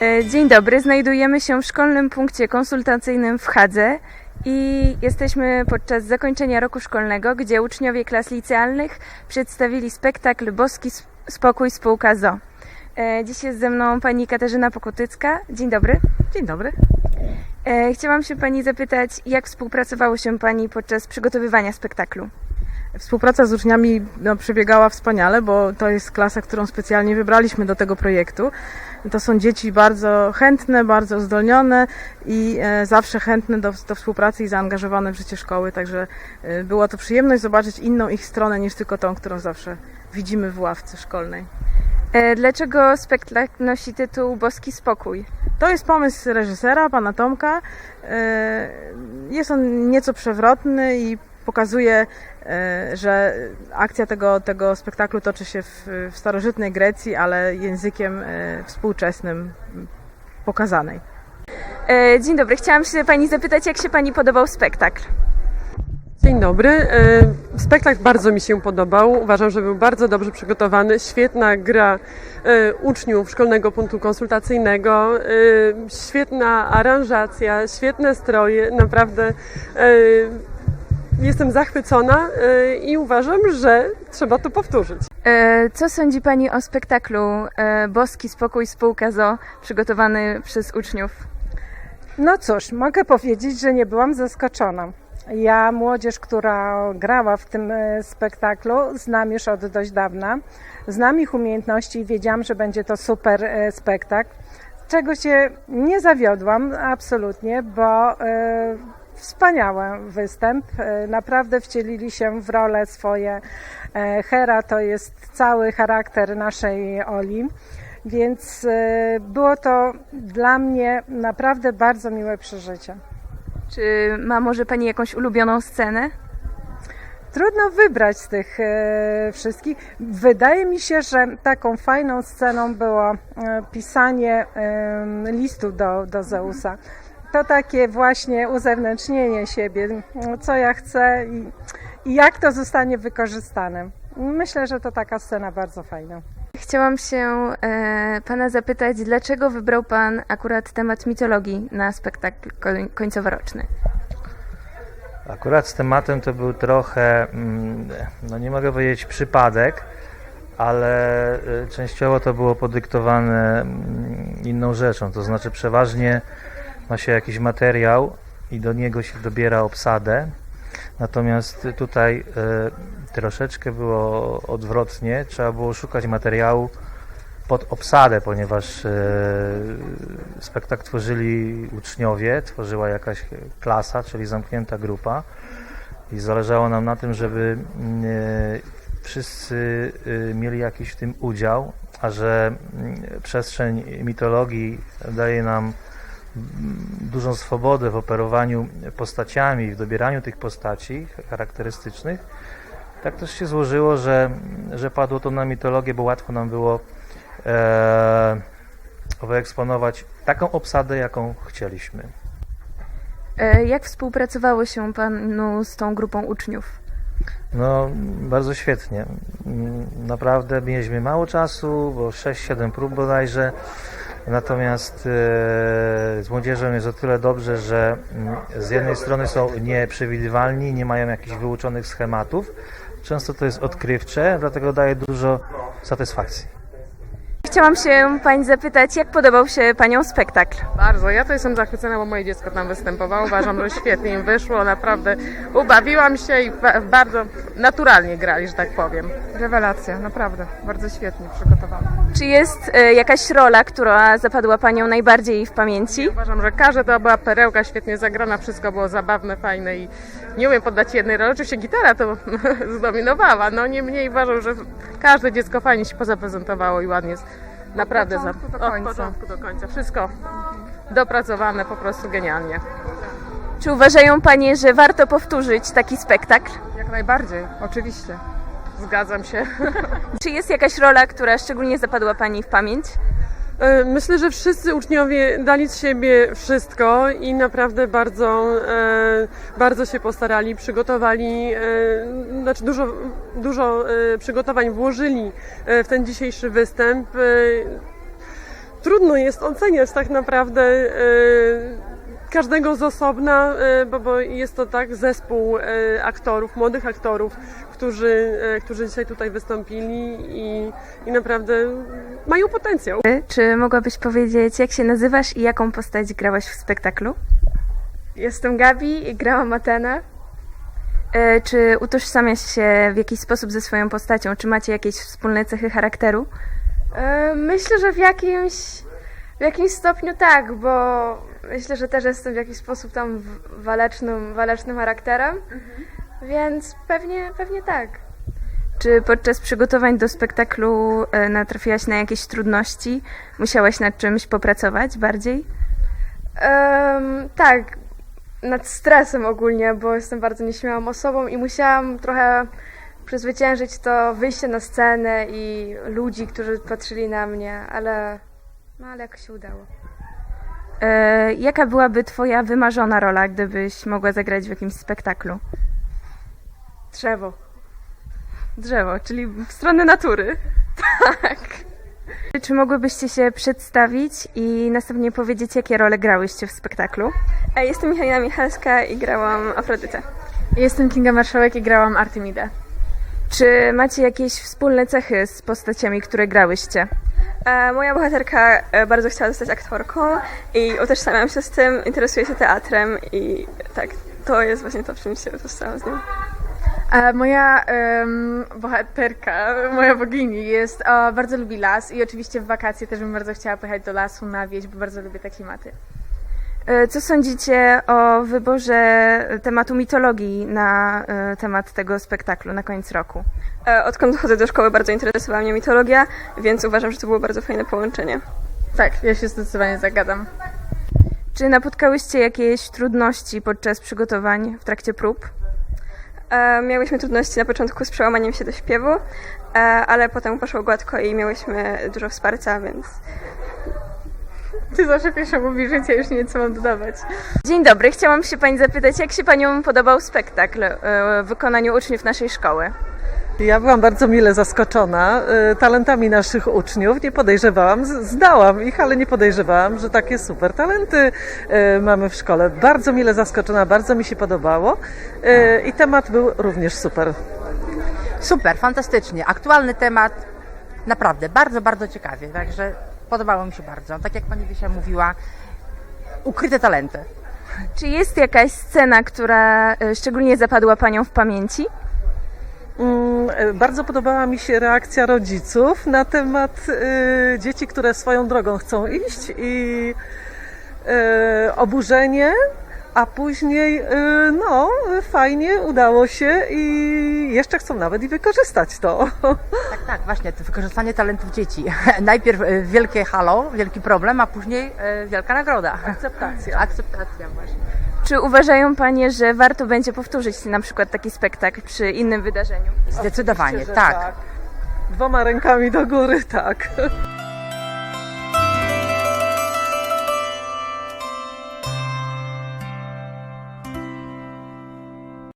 E, Dzień dobry, znajdujemy się w szkolnym punkcie konsultacyjnym w Hadze i jesteśmy podczas zakończenia roku szkolnego, gdzie uczniowie klas licealnych przedstawili spektakl Boski Sp- Spokój Spółka ZO. E, Dziś jest ze mną pani Katarzyna Pokutycka. Dzień dobry. Dzień dobry. E, Chciałam się pani zapytać, jak współpracowało się pani podczas przygotowywania spektaklu? Współpraca z uczniami no, przebiegała wspaniale, bo to jest klasa, którą specjalnie wybraliśmy do tego projektu. To są dzieci bardzo chętne, bardzo uzdolnione i e, zawsze chętne do, do współpracy i zaangażowane w życie szkoły, także e, była to przyjemność zobaczyć inną ich stronę niż tylko tą, którą zawsze widzimy w ławce szkolnej. E, Dlaczego spektakl nosi tytuł Boski Spokój? To jest pomysł reżysera, pana Tomka. Jest on nieco przewrotny i pokazuje, e, że akcja tego, tego spektaklu toczy się w, w starożytnej Grecji, ale językiem e, współczesnym pokazanej. E, Dzień dobry, chciałam się pani zapytać, jak się pani podobał spektakl? Dzień dobry. Spektakl bardzo mi się podobał. Uważam, że był bardzo dobrze przygotowany. Świetna gra uczniów szkolnego punktu konsultacyjnego, świetna aranżacja, świetne stroje. Naprawdę jestem zachwycona e, i uważam, że trzeba to powtórzyć. E, Co sądzi Pani o spektaklu e, Boski Spokój Spółka ZO przygotowany przez uczniów? No cóż, mogę powiedzieć, że nie byłam zaskoczona. Ja młodzież, która grała w tym e, spektaklu, znam już od dość dawna. Znam ich umiejętności i wiedziałam, że będzie to super spektakl. Czego się nie zawiodłam absolutnie, bo wspaniały występ. E, Naprawdę wcielili się w rolę swoje. E, Hera to jest cały charakter naszej Oli. Więc e, było to dla mnie naprawdę bardzo miłe przeżycie. Czy ma może Pani jakąś ulubioną scenę? Trudno wybrać z tych wszystkich. Wydaje mi się, że taką fajną sceną było pisanie listu do, do Zeusa. To takie właśnie uzewnętrznienie siebie, co ja chcę i, i jak to zostanie wykorzystane. Myślę, że to taka scena bardzo fajna. Chciałam się e, Pana zapytać, dlaczego wybrał Pan akurat temat mitologii na spektakl koń- końcoworoczny? Akurat z tematem to był trochę, mm, no nie mogę powiedzieć przypadek, ale y, częściowo to było podyktowane mm, inną rzeczą. To znaczy przeważnie ma się jakiś materiał i do niego się dobiera obsadę. Natomiast tutaj y, troszeczkę było odwrotnie. Trzeba było szukać materiału pod obsadę, ponieważ y, spektakl tworzyli uczniowie, tworzyła jakaś klasa, czyli zamknięta grupa i zależało nam na tym, żeby e, wszyscy mieli jakiś w tym udział, a że przestrzeń mitologii daje nam dużą swobodę w operowaniu postaciami, w dobieraniu tych postaci charakterystycznych, tak też się złożyło, że, że padło to na mitologię, bo łatwo nam było e, wyeksponować taką obsadę, jaką chcieliśmy. E, jak współpracowało się Panu z tą grupą uczniów? No, bardzo świetnie. Naprawdę mieliśmy mało czasu, bo 6-7 prób bodajże. Natomiast e, z młodzieżą jest o tyle dobrze, że mm, z jednej strony są nieprzewidywalni, nie mają jakichś wyuczonych schematów. Często to jest odkrywcze, dlatego daje dużo satysfakcji. Chciałam się Pani zapytać, jak podobał się Panią spektakl? Bardzo. Ja to jestem zachwycona, bo moje dziecko tam występowało. Uważam, że świetnie im wyszło. Naprawdę ubawiłam się i ba- bardzo naturalnie grali, że tak powiem. Rewelacja, naprawdę. Bardzo świetnie przygotowana. Czy jest e, jakaś rola, która zapadła Panią najbardziej w pamięci? Uważam, że każda to była perełka świetnie zagrana, wszystko było zabawne, fajne i nie umiem poddać jednej roli. Oczywiście gitara to zdominowała, no niemniej uważam, że każde dziecko fajnie się pozaprezentowało i ładnie jest. Naprawdę Od początku za- do końca. Od początku do końca. Wszystko dopracowane po prostu genialnie. Czy uważają Panie, że warto powtórzyć taki spektakl? Jak najbardziej, oczywiście. Zgadzam się. Czy jest jakaś rola, która szczególnie zapadła Pani w pamięć? E, Myślę, że wszyscy uczniowie dali z siebie wszystko i naprawdę bardzo, e, bardzo się postarali, przygotowali, e, znaczy dużo, dużo przygotowań włożyli w ten dzisiejszy występ. Trudno jest oceniać tak naprawdę każdego z osobna, e, bo, bo jest to tak zespół e, aktorów, młodych aktorów, którzy, e, którzy dzisiaj tutaj wystąpili i, i naprawdę mają potencjał. Czy mogłabyś powiedzieć, jak się nazywasz i jaką postać grałaś w spektaklu? Jestem Gabi i grałam Atenę. E, Czy utożsamiasz się w jakiś sposób ze swoją postacią? Czy macie jakieś wspólne cechy charakteru? E, Myślę, że w jakimś, w jakimś stopniu tak, bo myślę, że też jestem w jakiś sposób tam walecznym, walecznym charakterem, więc pewnie, pewnie tak. Czy podczas przygotowań do spektaklu e, natrafiłaś na jakieś trudności? Musiałaś nad czymś popracować bardziej? Em, tak, nad stresem ogólnie, bo jestem bardzo nieśmiałą osobą i musiałam trochę przezwyciężyć to wyjście na scenę i ludzi, którzy patrzyli na mnie, ale, no, ale jakoś się udało. E, Jaka byłaby Twoja wymarzona rola, gdybyś mogła zagrać w jakimś spektaklu? Drzewo. Drzewo, czyli w stronę natury. Tak. Czy mogłybyście się przedstawić i następnie powiedzieć, jakie role grałyście w spektaklu? E, Jestem Michalina Michalska i grałam Afrodytę. Jestem Kinga Marszałek i grałam Artemidę. Czy macie jakieś wspólne cechy z postaciami, które grałyście? E, Moja bohaterka e, bardzo chciała zostać aktorką i utożsamiam się z tym, interesuję się teatrem i tak, to jest właśnie to, w czym się utożsamiam z nim. A moja em, bohaterka, moja bogini jest, o, bardzo lubi las i oczywiście w wakacje też bym bardzo chciała pojechać do lasu na wieś, bo bardzo lubię te klimaty. E, Co sądzicie o wyborze tematu mitologii na e, temat tego spektaklu na koniec roku? E, Odkąd chodzę do szkoły, bardzo interesowała mnie mitologia, więc uważam, że to było bardzo fajne połączenie. Tak, ja się zdecydowanie zagadam. Czy napotkałyście jakieś trudności podczas przygotowań w trakcie prób? E, Miałyśmy trudności na początku z przełamaniem się do śpiewu, e, ale potem poszło gładko i miałyśmy dużo wsparcia, więc zawsze pierwsza mówisz, że ja już nie wiem, co mam dodawać. Dzień dobry, chciałam się Pani zapytać, jak się Panią podobał spektakl e, w wykonaniu uczniów naszej szkoły? Ja byłam bardzo mile zaskoczona e, talentami naszych uczniów. Nie podejrzewałam, z- zdałam ich, ale nie podejrzewałam, że takie super talenty e, mamy w szkole. Bardzo mile zaskoczona, bardzo mi się podobało i temat był również super. Super, fantastycznie. Aktualny temat, naprawdę bardzo, bardzo ciekawie. Także podobało mi się bardzo. Tak jak pani Wysia mówiła, ukryte talenty. Czy jest jakaś scena, która e, szczególnie zapadła Panią w pamięci? Mm, e, Bardzo podobała mi się reakcja rodziców na temat e, dzieci, które swoją drogą chcą iść i oburzenie, a później e, no fajnie udało się i jeszcze chcą nawet i wykorzystać to. Tak, tak, właśnie, to wykorzystanie talentów dzieci. Najpierw e, wielkie halo, wielki problem, a później e, wielka nagroda. Akceptacja. Akceptacja właśnie. Czy uważają Panie, że warto będzie powtórzyć na przykład taki spektakl przy innym wydarzeniu? Zdecydowanie, Oczywiście, że tak. Dwoma rękami do góry, tak.